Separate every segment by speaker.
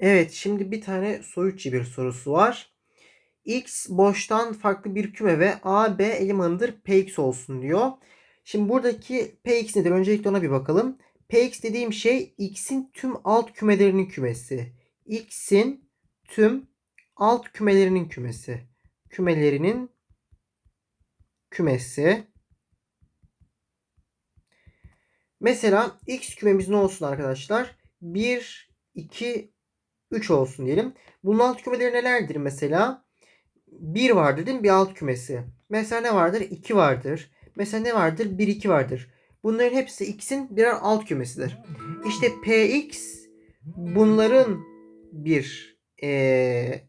Speaker 1: Evet, şimdi bir tane soyut cebir sorusu var. X boştan farklı bir küme ve A, B elemanıdır Px olsun diyor. Şimdi buradaki Px nedir? Öncelikle ona bir bakalım. Px dediğim şey X'in tüm alt kümelerinin kümesi. X'in tüm alt kümelerinin kümesi. Kümelerinin kümesi. Mesela X kümemiz ne olsun arkadaşlar? 1, 2, 3 olsun diyelim. Bunun alt kümeleri nelerdir mesela? 1 vardır değil mi? Bir alt kümesi. Mesela ne vardır? 2 vardır. Mesela ne vardır? 1, 2 vardır. Bunların hepsi x'in birer alt kümesidir. İşte px bunların bir eee,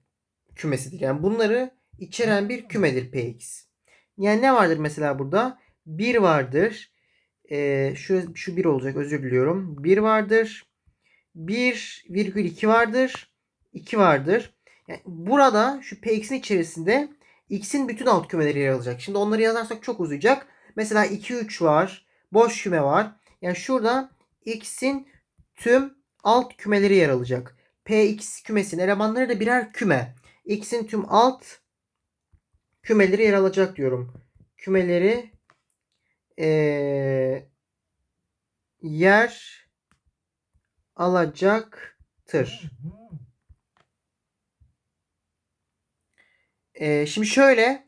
Speaker 1: kümesidir. Yani bunları içeren bir kümedir px. Yani ne vardır mesela burada? 1 vardır. Eee, şu, şu 1 olacak özür diliyorum. 1 vardır. 1,2 vardır. 2 vardır. Yani burada şu px'in içerisinde x'in bütün alt kümeleri yer alacak. Şimdi onları yazarsak çok uzayacak. Mesela 2, 3 var. Boş küme var. Yani şurada x'in tüm alt kümeleri yer alacak. px kümesinin elemanları da birer küme. x'in tüm alt kümeleri yer alacak diyorum. Kümeleri eee, yer alacaktır. Ee, şimdi şöyle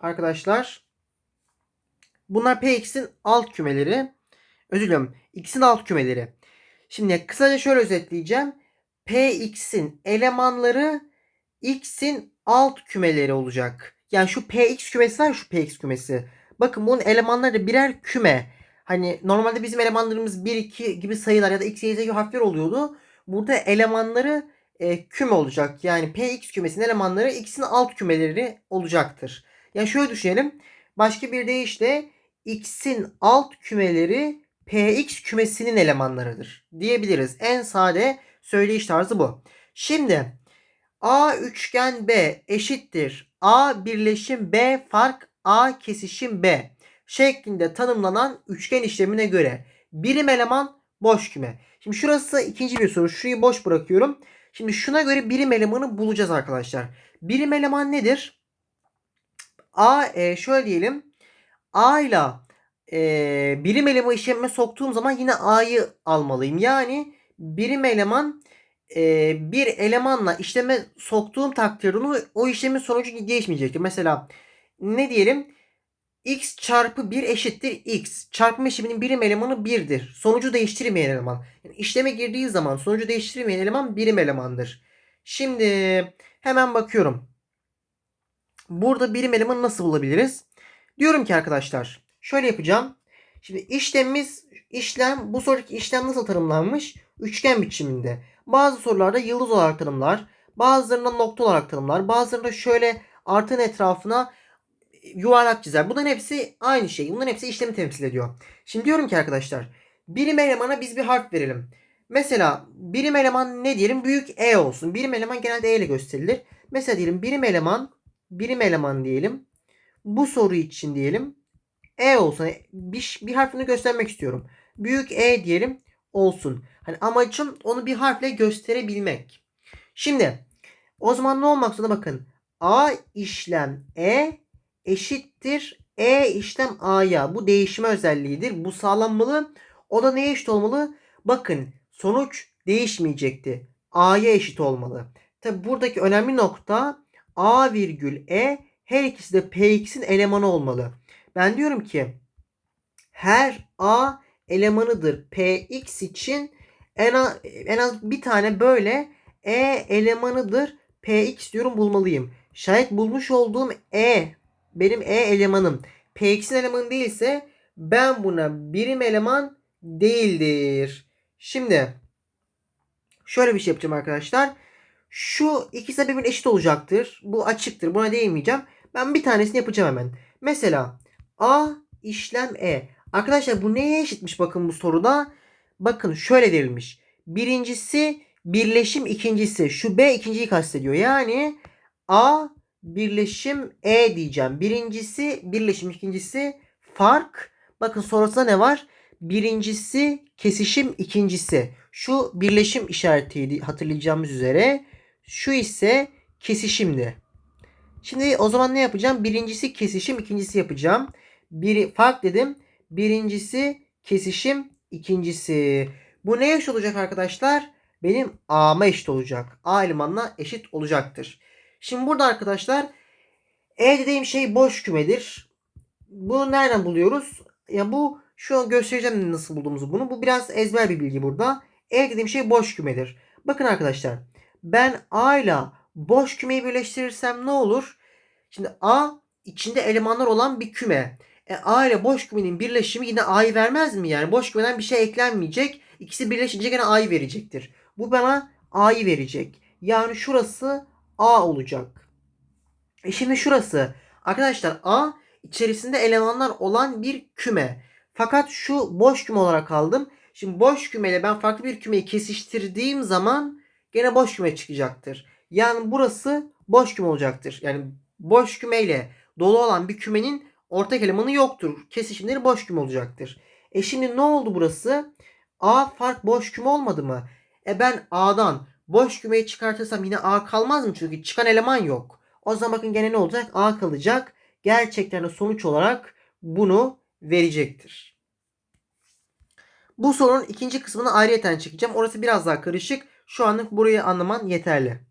Speaker 1: arkadaşlar bunlar Px'in alt kümeleri. Özür diliyorum. X'in alt kümeleri. Şimdi kısaca şöyle özetleyeceğim. Px'in elemanları X'in alt kümeleri olacak. Yani şu Px kümesi var şu Px kümesi. Bakın bunun elemanları birer küme. Hani normalde bizim elemanlarımız 1, 2 gibi sayılar ya da x, y, z gibi harfler oluyordu. Burada elemanları e, küme olacak. Yani px kümesinin elemanları x'in alt kümeleri olacaktır. Yani şöyle düşünelim. Başka bir deyişle x'in alt kümeleri px kümesinin elemanlarıdır diyebiliriz. En sade söyleyiş tarzı bu. Şimdi A üçgen B eşittir. A birleşim B fark A kesişim B şeklinde tanımlanan üçgen işlemine göre birim eleman boş küme. Şimdi şurası ikinci bir soru. Şurayı boş bırakıyorum. Şimdi şuna göre birim elemanı bulacağız arkadaşlar. Birim eleman nedir? A e, şöyle diyelim. A ile e, birim elemanı işleme soktuğum zaman yine A'yı almalıyım. Yani birim eleman e, bir elemanla işleme soktuğum takdirde o işlemin sonucu değişmeyecektir. Mesela ne diyelim? X çarpı 1 eşittir x. Çarpma işleminin birim elemanı 1'dir. Sonucu değiştirmeyen eleman. Yani işleme girdiği zaman sonucu değiştirmeyen eleman birim elemandır. Şimdi hemen bakıyorum. Burada birim elemanı nasıl bulabiliriz? Diyorum ki arkadaşlar şöyle yapacağım. Şimdi işlemimiz işlem bu sorudaki işlem nasıl tanımlanmış? Üçgen biçiminde. Bazı sorularda yıldız olarak tanımlar. Bazılarında nokta olarak tanımlar. Bazılarında şöyle artın etrafına yuvarlak çizer. Bunların hepsi aynı şey. Bunların hepsi işlemi temsil ediyor. Şimdi diyorum ki arkadaşlar birim elemana biz bir harf verelim. Mesela birim eleman ne diyelim? Büyük E olsun. Birim eleman genelde E ile gösterilir. Mesela diyelim birim eleman birim eleman diyelim. Bu soru için diyelim. E olsun. Bir, bir harfini göstermek istiyorum. Büyük E diyelim olsun. Hani amacım onu bir harfle gösterebilmek. Şimdi o zaman ne olmak zorunda bakın. A işlem E eşittir E işlem A'ya. Bu değişme özelliğidir. Bu sağlanmalı. O da neye eşit olmalı? Bakın sonuç değişmeyecekti. A'ya eşit olmalı. Tabi buradaki önemli nokta A virgül E her ikisi de Px'in elemanı olmalı. Ben diyorum ki her A elemanıdır Px için en az, en az bir tane böyle E elemanıdır Px diyorum bulmalıyım. Şayet bulmuş olduğum E benim E elemanım Px'in elemanı değilse ben buna birim eleman değildir. Şimdi şöyle bir şey yapacağım arkadaşlar. Şu ikisi birbirine eşit olacaktır. Bu açıktır. Buna değinmeyeceğim. Ben bir tanesini yapacağım hemen. Mesela A işlem E. Arkadaşlar bu neye eşitmiş bakın bu soruda. Bakın şöyle verilmiş. Birincisi birleşim ikincisi. Şu B ikinciyi kastediyor. Yani A birleşim E diyeceğim. Birincisi birleşim ikincisi fark. Bakın sonrasında ne var? Birincisi kesişim ikincisi. Şu birleşim işaretiydi hatırlayacağımız üzere. Şu ise kesişimdi. Şimdi o zaman ne yapacağım? Birincisi kesişim, ikincisi yapacağım. Biri fark dedim. Birincisi kesişim, ikincisi. Bu ne eşit olacak arkadaşlar? Benim A'ma eşit olacak. A elemanına eşit olacaktır. Şimdi burada arkadaşlar E dediğim şey boş kümedir. Bunu nereden buluyoruz? Ya bu şu an göstereceğim nasıl bulduğumuzu bunu. Bu biraz ezber bir bilgi burada. E dediğim şey boş kümedir. Bakın arkadaşlar. Ben A ile boş kümeyi birleştirirsem ne olur? Şimdi A içinde elemanlar olan bir küme. E, A ile boş kümenin birleşimi yine A'yı vermez mi? Yani boş kümeden bir şey eklenmeyecek. İkisi birleşince gene A'yı verecektir. Bu bana A'yı verecek. Yani şurası A olacak. E şimdi şurası. Arkadaşlar A içerisinde elemanlar olan bir küme. Fakat şu boş küme olarak aldım. Şimdi boş kümeyle ben farklı bir kümeyi kesiştirdiğim zaman gene boş küme çıkacaktır. Yani burası boş küme olacaktır. Yani boş kümeyle dolu olan bir kümenin ortak elemanı yoktur. Kesişimleri boş küme olacaktır. E şimdi ne oldu burası? A fark boş küme olmadı mı? E ben A'dan boş kümeyi çıkartırsam yine A kalmaz mı? Çünkü çıkan eleman yok. O zaman bakın gene ne olacak? A kalacak. Gerçekten de sonuç olarak bunu verecektir. Bu sorunun ikinci kısmını ayrıyeten çekeceğim. Orası biraz daha karışık. Şu anlık burayı anlaman yeterli.